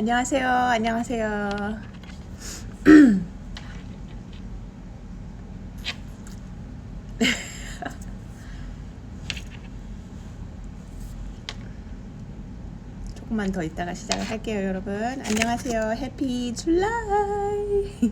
안녕하세요. 안녕하세요. 조금만 더 있다가 시작을 할게요, 여러분. 안녕하세요. 해피 줄라이.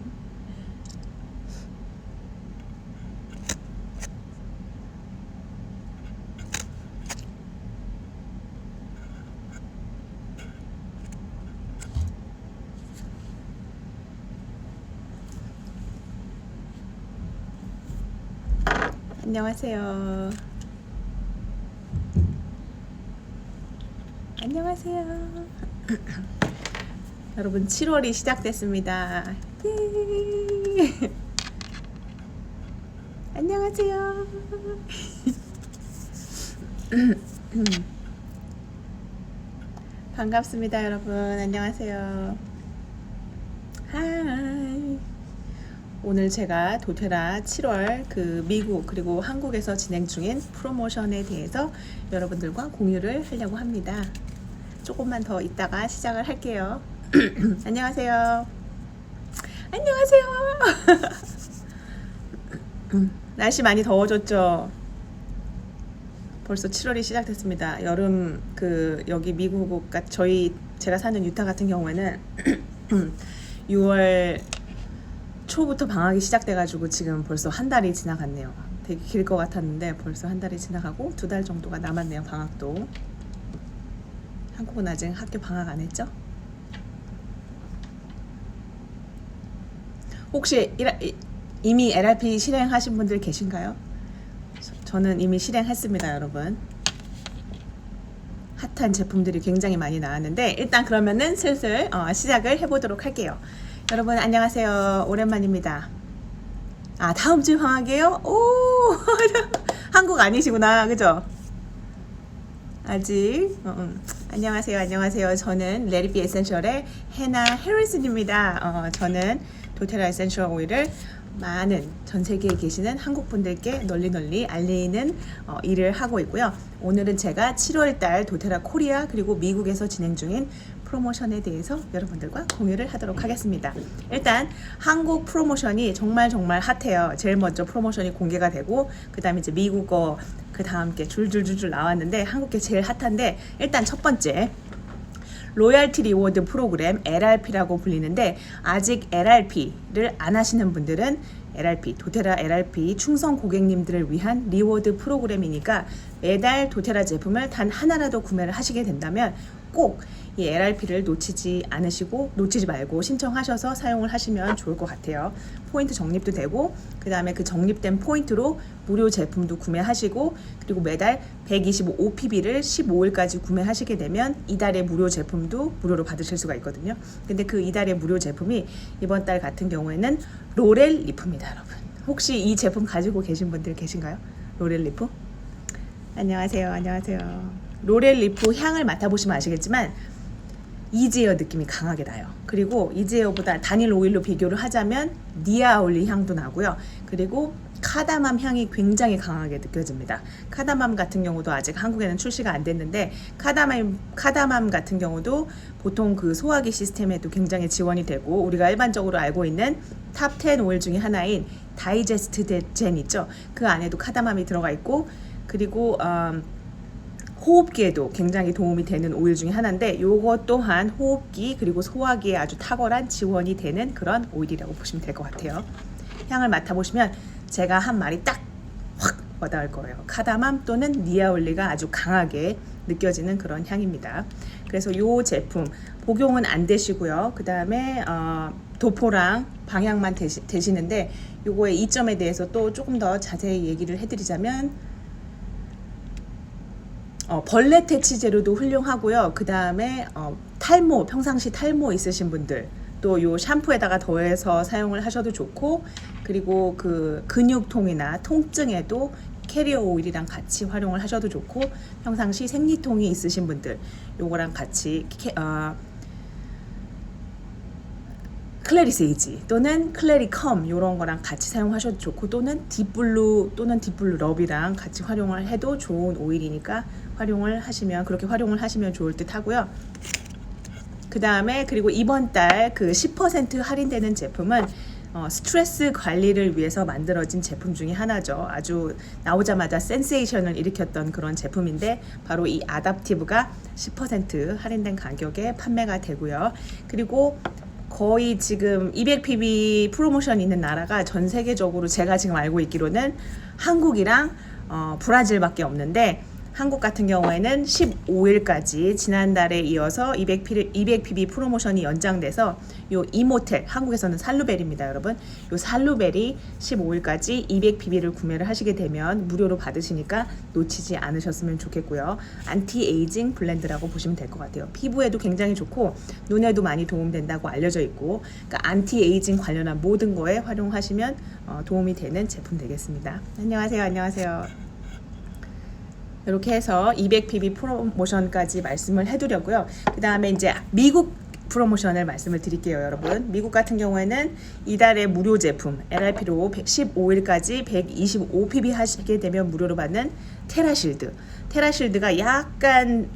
안녕하세요. 안녕하세요. 여러분 7월이 시작됐습니다. 예. 안녕하세요. 반갑습니다, 여러분. 안녕하세요. 하이. 오늘 제가 도테라 7월 그 미국 그리고 한국에서 진행 중인 프로모션에 대해서 여러분들과 공유를 하려고 합니다. 조금만 더 있다가 시작을 할게요. 안녕하세요. 안녕하세요. 날씨 많이 더워졌죠? 벌써 7월이 시작됐습니다. 여름 그 여기 미국 같 저희 제가 사는 유타 같은 경우에는 6월 초부터 방학이 시작돼가지고 지금 벌써 한 달이 지나갔네요. 되게 길 것 같았는데 벌써 한 달이 지나가고 두 달 정도가 남았네요. 방학도. 한국은 아직 학교 방학 안 했죠? 혹시 이미 LRP 실행하신 분들 계신가요? 저- 저는 이미 실행했습니다, 여러분. 핫한 제품들이 굉장히 많이 나왔는데 일단 그러면은 슬슬 어, 시작을 해보도록 할게요. 여러분 안녕하세요. 오랜만입니다. 아 다음 주 방학이에요? 오 한국 아니시구나, 그죠? 아직 어, 음. 안녕하세요 안녕하세요 저는 레리비 에센셜의 해나 해리슨입니다 어, 저는 도테라 에센셜 오일을 많은 전 세계에 계시는 한국 분들께 널리 널리 알리는 어, 일을 하고 있고요 오늘은 제가 7월달 도테라 코리아 그리고 미국에서 진행 중인 프로모션에 대해서 여러분들과 공유를 하도록 하겠습니다. 일단 한국 프로모션이 정말 정말 핫해요. 제일 먼저 프로모션이 공개가 되고 그 다음에 이제 미국어 그 다음 게 줄줄줄줄 나왔는데 한국 게 제일 핫한데 일단 첫 번째 로얄티 리워드 프로그램 LRP라고 불리는데 아직 LRP를 안 하시는 분들은 LRP 도테라 LRP 충성 고객님들을 위한 리워드 프로그램이니까 매달 도테라 제품을 단 하나라도 구매를 하시게 된다면 꼭 이 LRP를 놓치지 않으시고 놓치지 말고 신청하셔서 사용을 하시면 좋을 것 같아요. 포인트 적립도 되고 그 다음에 그 적립된 포인트로 무료 제품도 구매하시고 그리고 매달 125PB를 15일까지 구매하시게 되면 이달의 무료 제품도 무료로 받으실 수가 있거든요. 근데 그 이달의 무료 제품이 이번 달 같은 경우에는 로렐 리프입니다, 여러분. 혹시 이 제품 가지고 계신 분들 계신가요? 로렐 리프? 안녕하세요. 안녕하세요. 로렐 리프 향을 맡아보시면 아시겠지만 이지에어 느낌이 강하게 나요. 그리고 이지에어보다 단일 오일로 비교를 하자면 니아올리 향도 나고요. 그리고 카다맘 향이 굉장히 강하게 느껴집니다. 카다맘 같은 경우도 아직 한국에는 출시가 안 됐는데 카다맘 카다맘 같은 경우도 보통 그 소화기 시스템에도 굉장히 지원이 되고 우리가 일반적으로 알고 있는 탑 10 오일 중에 하나인 다이제스트 젠 있죠. 그 안에도 카다맘이 들어가 있고 그리고 음, 호흡기에도 굉장히 도움이 되는 오일 중에 하나인데 요것 또한 호흡기 그리고 소화기에 아주 탁월한 지원이 되는 그런 오일이라고 보시면 될 것 같아요. 향을 맡아보시면 제가 한 말이 딱 확 와닿을 거예요. 카다맘 또는 니아올리가 아주 강하게 느껴지는 그런 향입니다. 그래서 요 제품 복용은 안 되시고요. 그 다음에 어, 도포랑 방향만 되시, 되시는데 요거의 이점에 대해서 또 조금 더 자세히 얘기를 해드리자면 어, 벌레 퇴치 재료도 훌륭하고요. 그 다음에 어, 탈모 평상시 탈모 있으신 분들 또 요 샴푸에다가 더해서 사용을 하셔도 좋고 그리고 그 근육통이나 통증에도 캐리어 오일이랑 같이 활용을 하셔도 좋고 평상시 생리통이 있으신 분들 요거랑 같이 캐, 어, 클레리세이지 또는 클레리컴 이런 거랑 같이 사용하셔도 좋고 또는 딥블루 또는 딥블루 럽이랑 같이 활용을 해도 좋은 오일이니까 활용을 하시면 그렇게 활용을 하시면 좋을 듯 하고요. 그 다음에 그리고 이번 달 그 10% 할인되는 제품은 어, 스트레스 관리를 위해서 만들어진 제품 중에 하나죠. 아주 나오자마자 센세이션을 일으켰던 그런 제품인데 바로 이 아답티브가 10% 할인된 가격에 판매가 되고요. 그리고 거의 지금 200pb 프로모션 있는 나라가 전 세계적으로 제가 지금 알고 있기로는 한국이랑 어, 브라질밖에 없는데 한국 같은 경우에는 15일까지 지난달에 이어서 200pb, 200pb 프로모션이 연장돼서 요 이모텔 한국에서는 살루벨입니다 여러분. 요 살루벨이 15일까지 200pb를 구매를 하시게 되면 무료로 받으시니까 놓치지 않으셨으면 좋겠고요. 안티에이징 블렌드라고 보시면 될 것 같아요. 피부에도 굉장히 좋고 눈에도 많이 도움된다고 알려져 있고 그러니까 안티에이징 관련한 모든 거에 활용하시면 어, 도움이 되는 제품 되겠습니다. 안녕하세요. 안녕하세요 이렇게 해서 200pb 프로모션까지 말씀을 해드렸고요. 그 다음에 이제 미국 프로모션을 말씀을 드릴게요, 여러분. 미국 같은 경우에는 이달의 무료 제품 LRP로 15일까지 125pb 하시게 되면 무료로 받는 테라실드. 테라실드가 약간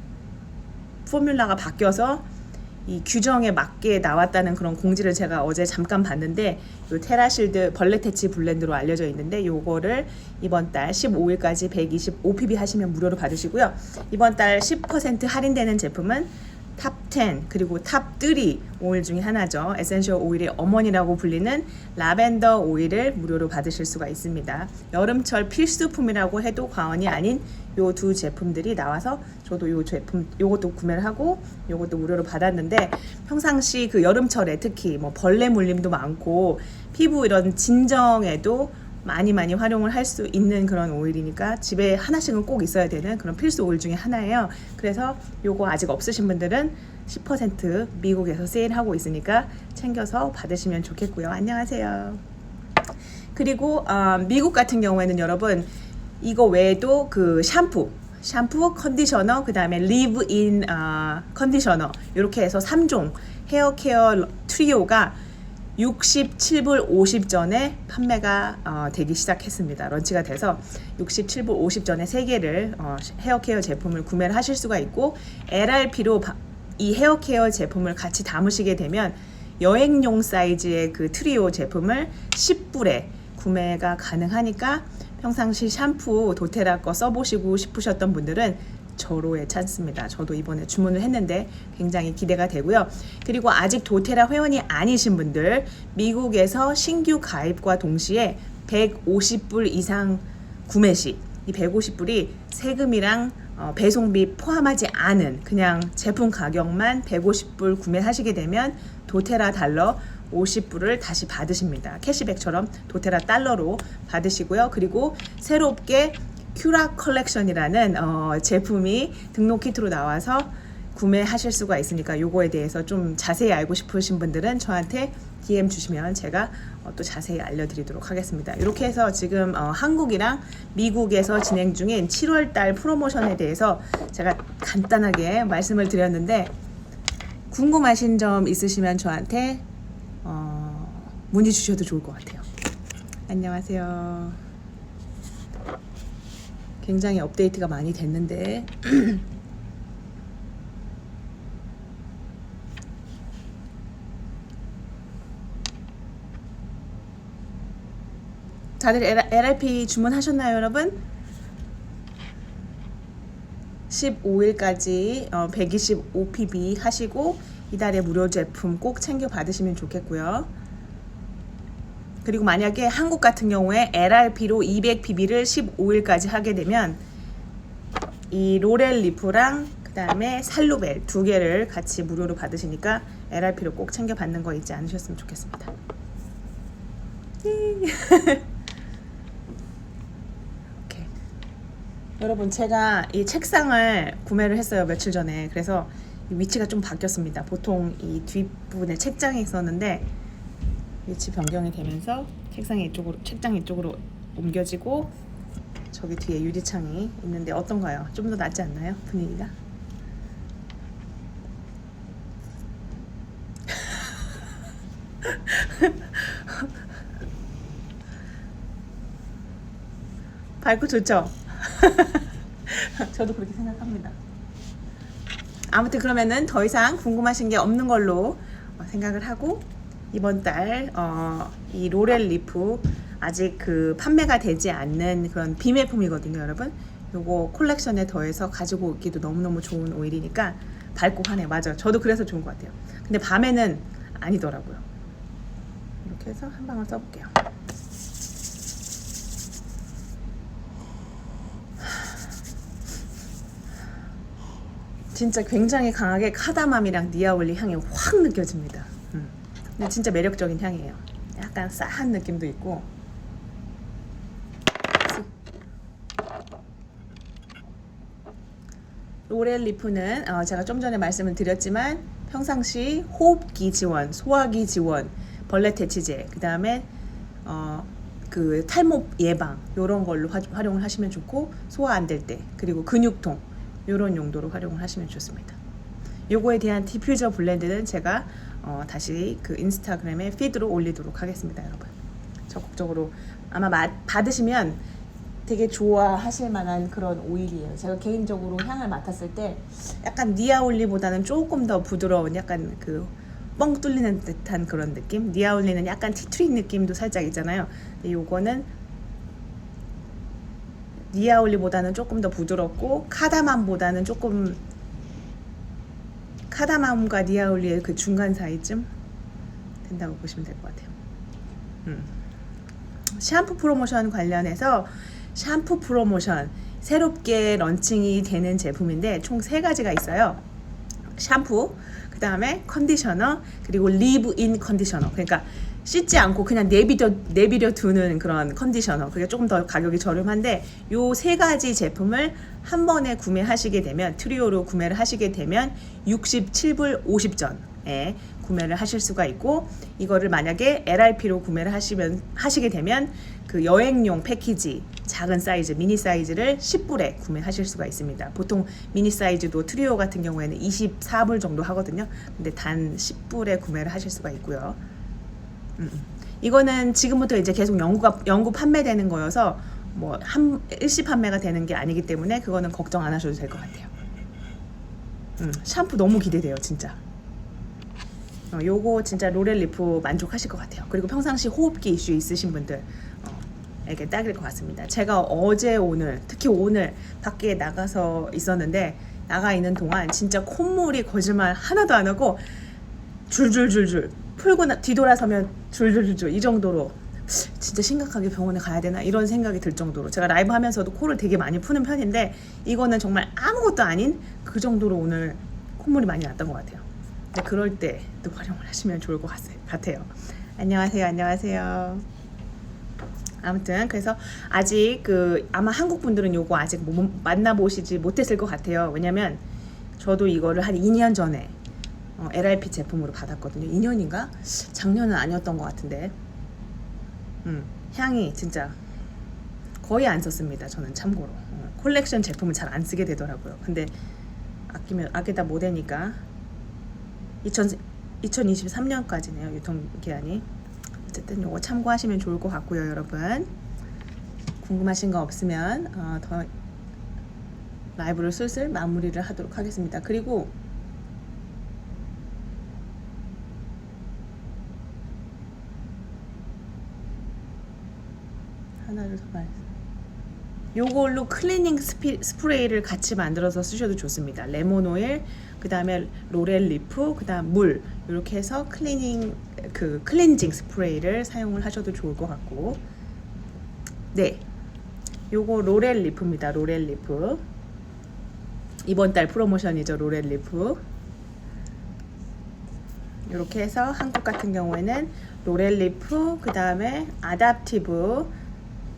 포뮬라가 바뀌어서 이 규정에 맞게 나왔다는 그런 공지를 제가 어제 잠깐 봤는데 요 테라실드 벌레 퇴치 블렌드로 알려져 있는데 요거를 이번 달 15일까지 125pb 하시면 무료로 받으시고요. 이번 달 10% 할인되는 제품은 탑10 그리고 탑3 오일 중에 하나죠. 에센셜 오일의 어머니라고 불리는 라벤더 오일을 무료로 받으실 수가 있습니다. 여름철 필수품이라고 해도 과언이 아닌 요 두 제품들이 나와서 저도 요 제품 요것도 구매를 하고 요것도 무료로 받았는데 평상시 그 여름철에 특히 뭐 벌레 물림도 많고 피부 이런 진정에도 많이 많이 활용을 할 수 있는 그런 오일이니까 집에 하나씩은 꼭 있어야 되는 그런 필수 오일 중에 하나예요. 그래서 요거 아직 없으신 분들은 10% 미국에서 세일하고 있으니까 챙겨서 받으시면 좋겠고요. 안녕하세요. 그리고 어, 미국 같은 경우에는 여러분 이거 외에도 그 샴푸 샴푸, 컨디셔너, 그 다음에 리브인 어, 컨디셔너 이렇게 해서 3종 헤어 케어 트리오가 67불 50전에 판매가 어, 되기 시작했습니다. 런치가 돼서 67불 50전에 세 개를 어, 헤어 케어 제품을 구매를 하실 수가 있고 LRP로 바, 이 헤어 케어 제품을 같이 담으시게 되면 여행용 사이즈의 그 트리오 제품을 10불에 구매가 가능하니까 평상시 샴푸 도테라 거 써보시고 싶으셨던 분들은 저로의 찬스입니다. 저도 이번에 주문을 했는데 굉장히 기대가 되고요. 그리고 아직 도테라 회원이 아니신 분들 미국에서 신규 가입과 동시에 150불 이상 구매 시 이 150불이 세금이랑 어, 배송비 포함하지 않은 그냥 제품 가격만 150불 구매하시게 되면 도테라 달러 50불을 다시 받으십니다. 캐시백처럼 도테라 달러로 받으시고요. 그리고 새롭게 큐라 컬렉션이라는 어, 제품이 등록 키트로 나와서 구매하실 수가 있으니까 요거에 대해서 좀 자세히 알고 싶으신 분들은 저한테 DM 주시면 제가 어, 또 자세히 알려드리도록 하겠습니다. 이렇게 해서 지금 어, 한국이랑 미국에서 진행 중인 7월달 프로모션에 대해서 제가 간단하게 말씀을 드렸는데 궁금하신 점 있으시면 저한테 어, 문의 주셔도 좋을 것 같아요. 안녕하세요. 굉장히 업데이트가 많이 됐는데 다들 LRP 주문하셨나요, 여러분? 15일까지 125pb 하시고 이달에 무료 제품 꼭 챙겨 받으시면 좋겠고요. 그리고 만약에 한국 같은 경우에 LRP로 200pb를 15일까지 하게 되면 이 로렐 리프랑 그 다음에 살루벨 두 개를 같이 무료로 받으시니까 LRP로 꼭 챙겨 받는 거 잊지 않으셨으면 좋겠습니다. 오케이. 여러분 제가 이 책상을 구매를 했어요 며칠 전에 그래서 이 위치가 좀 바뀌었습니다. 보통 이 뒷부분에 책장이 있었는데 위치 변경이 되면서 책상이 이쪽으로 책장 이쪽으로 옮겨지고 저기 뒤에 유리창이 있는데 어떤가요? 좀 더 낫지 않나요? 분위기가? 밝고 좋죠? 저도 그렇게 생각합니다. 아무튼 그러면은 더 이상 궁금하신 게 없는 걸로 어, 생각을 하고 이번 달 어, 이 로렐 리프 아직 그 판매가 되지 않는 그런 비매품이거든요, 여러분. 요거 콜렉션에 더해서 가지고 오기도 너무너무 좋은 오일이니까 밝고 환해. 맞아요. 저도 그래서 좋은 것 같아요. 근데 밤에는 아니더라고요. 이렇게 해서 한 방울 써볼게요. 진짜 굉장히 강하게 카다맘이랑 니아올리 향이 확 느껴집니다. 음. 근데 진짜 매력적인 향이에요. 약간 싸한 느낌도 있고. 로렐 리프는 어, 제가 좀 전에 말씀을 드렸지만 평상시 호흡기 지원, 소화기 지원, 벌레 퇴치제, 그 다음에 어, 그 탈모 예방 이런 걸로 화, 활용을 하시면 좋고 소화 안 될 때 그리고 근육통 이런 용도로 활용을 하시면 좋습니다. 요거에 대한 디퓨저 블렌드는 제가 어, 다시 그 인스타그램에 피드로 올리도록 하겠습니다, 여러분. 적극적으로 아마 마, 받으시면 되게 좋아하실 만한 그런 오일이에요. 제가 개인적으로 향을 맡았을 때 약간 니아올리보다는 조금 더 부드러운 약간 그 뻥 뚫리는 듯한 그런 느낌. 니아올리는 약간 티트릭 느낌도 살짝 있잖아요. 근데 요거는 니아올리보다는 조금 더 부드럽고 카다맘보다는 조금 카다맘과 니아올리의 그 중간 사이쯤 된다고 보시면 될 것 같아요. 음. 샴푸 프로모션 관련해서 샴푸 프로모션 새롭게 런칭이 되는 제품인데 총 세 가지가 있어요. 샴푸, 그 다음에 컨디셔너, 그리고 리브인 컨디셔너. 그러니까 씻지 않고 그냥 내비려 내비려 두는 그런 컨디셔너. 그게 조금 더 가격이 저렴한데 요 세 가지 제품을 한 번에 구매하시게 되면 트리오로 구매를 하시게 되면 67불 50전 에 구매를 하실 수가 있고 이거를 만약에 LRP로 구매를 하시면 하시게 되면 그 여행용 패키지 작은 사이즈 미니 사이즈를 10불에 구매하실 수가 있습니다. 보통 미니 사이즈도 트리오 같은 경우에는 24불 정도 하거든요. 근데 단 10불에 구매를 하실 수가 있고요. 음. 이거는 지금부터 이제 계속 연구가 연구 판매되는 거여서 뭐 한 일시 판매가 되는 게 아니기 때문에 그거는 걱정 안 하셔도 될 것 같아요. 음, 샴푸 너무 기대돼요, 진짜. 어, 요거 진짜 로렐 리프 만족하실 것 같아요. 그리고 평상시 호흡기 이슈 있으신 분들 어, 에게 딱일 것 같습니다. 제가 어제 오늘 특히 오늘 밖에 나가서 있었는데 나가 있는 동안 진짜 콧물이 거짓말 하나도 안 하고 줄줄줄줄 풀고 나, 뒤돌아서면 줄줄줄줄 이 정도로 진짜 심각하게 병원에 가야 되나 이런 생각이 들 정도로 제가 라이브 하면서도 코를 되게 많이 푸는 편인데 이거는 정말 아무것도 아닌 그 정도로 오늘 콧물이 많이 났던 것 같아요. 근데 그럴 때또 활용을 하시면 좋을 것 같- 같아요. 안녕하세요, 안녕하세요. 아무튼 그래서 아직 그 아마 한국 분들은 요거 아직 못- 만나보시지 못했을 것 같아요. 왜냐면 저도 이거를 한 2년 전에 어, LRP 제품으로 받았거든요. 2년인가? 작년은 아니었던 것 같은데. 음, 향이 진짜 거의 안 썼습니다. 저는 참고로 어, 콜렉션 제품은 잘 안 쓰게 되더라고요. 근데 아끼면 아끼다 못하니까 2000, 2023년까지네요. 유통 기한이. 어쨌든 요거 참고하시면 좋을 것 같고요, 여러분. 궁금하신 거 없으면 어, 더 라이브를 슬슬 마무리를 하도록 하겠습니다. 그리고 하나를 더 말. 요걸로 클리닝 스피, 스프레이를 같이 만들어서 쓰셔도 좋습니다. 레몬 오일, 그 다음에 로렐 리프, 그 다음 물 이렇게 해서 클리닝 그 클렌징 스프레이를 사용을 하셔도 좋을 것 같고, 네, 요거 로렐 리프입니다. 로렐 리프 이번 달 프로모션이죠. 로렐 리프. 이렇게 해서 한국 같은 경우에는 로렐 리프, 그 다음에 아답티브,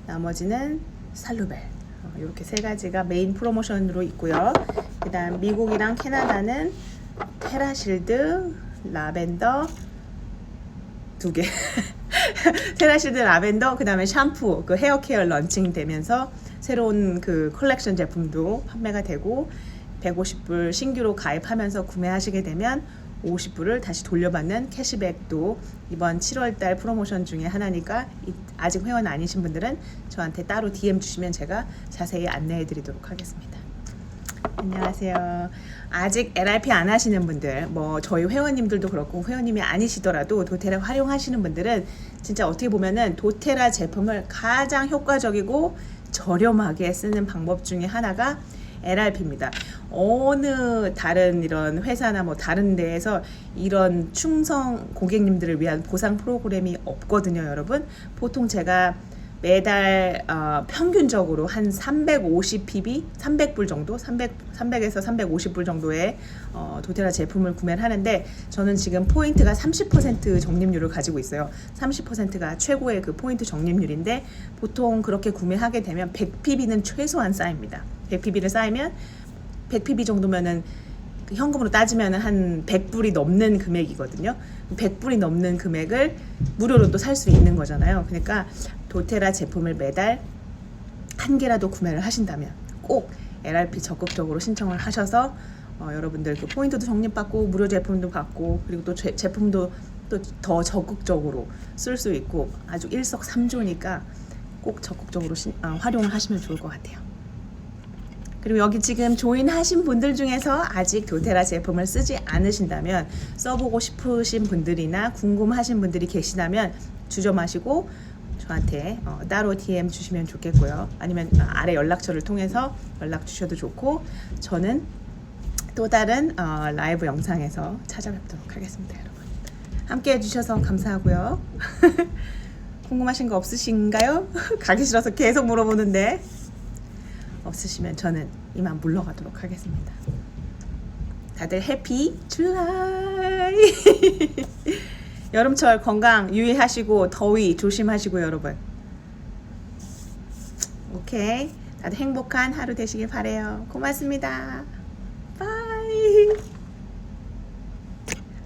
나머지는 살루벨 어, 이렇게 세 가지가 메인 프로모션으로 있고요. 그 다음 미국이랑 캐나다는 테라실드, 라벤더 두 개. 테라실드, 라벤더, 그다음에 샴푸, 그 헤어 케어 런칭 되면서 새로운 그 컬렉션 제품도 판매가 되고 150불 신규로 가입하면서 구매하시게 되면 50불을 다시 돌려받는 캐시백도 이번 7월달 프로모션 중에 하나니까 이- 아직 회원 아니신 분들은 저한테 따로 DM 주시면 제가 자세히 안내해 드리도록 하겠습니다. 안녕하세요. 아직 LRP 안 하시는 분들, 뭐 저희 회원님들도 그렇고 회원님이 아니시더라도 도테라 활용하시는 분들은 진짜 어떻게 보면은 도테라 제품을 가장 효과적이고 저렴하게 쓰는 방법 중에 하나가 LRP입니다. 어느 다른 이런 회사나 뭐 다른 데에서 이런 충성 고객님들을 위한 보상 프로그램이 없거든요, 여러분. 보통 제가 매달 어, 평균적으로 한 350 PB, 300불 정도, 300 300에서 350불 정도의 어, 도테라 제품을 구매를 하는데 저는 지금 포인트가 30% 적립률을 가지고 있어요. 30%가 최고의 그 포인트 적립률인데 보통 그렇게 구매하게 되면 100 PB는 최소한 쌓입니다. 100 PB를 쌓이면 100 PB 정도면은 그 현금으로 따지면 한 100불이 넘는 금액이거든요. 100불이 넘는 금액을 무료로 또 살 수 있는 거잖아요. 그러니까 도테라 제품을 매달 한 개라도 구매를 하신다면 꼭 LRP 적극적으로 신청을 하셔서 어, 여러분들 그 포인트도 적립받고 무료 제품도 받고 그리고 또 제, 제품도 또 더 적극적으로 쓸 수 있고 아주 일석삼조니까 꼭 적극적으로 신, 어, 활용을 하시면 좋을 것 같아요. 그리고 여기 지금 조인하신 분들 중에서 아직 도테라 제품을 쓰지 않으신다면 써보고 싶으신 분들이나 궁금하신 분들이 계시다면 주저 마시고 저한테 어, 따로 DM 주시면 좋겠고요. 아니면 아래 연락처를 통해서 연락 주셔도 좋고 저는 또 다른 어, 라이브 영상에서 찾아뵙도록 하겠습니다, 여러분. 함께 해주셔서 감사하고요. 궁금하신 거 없으신가요? 가기 싫어서 계속 물어보는데 없으시면 저는 이만 물러가도록 하겠습니다. 다들 해피 줄라이! 여름철 건강 유의하시고 더위 조심하시고 여러분. 오케이. 다들 행복한 하루 되시길 바래요. 고맙습니다. 바이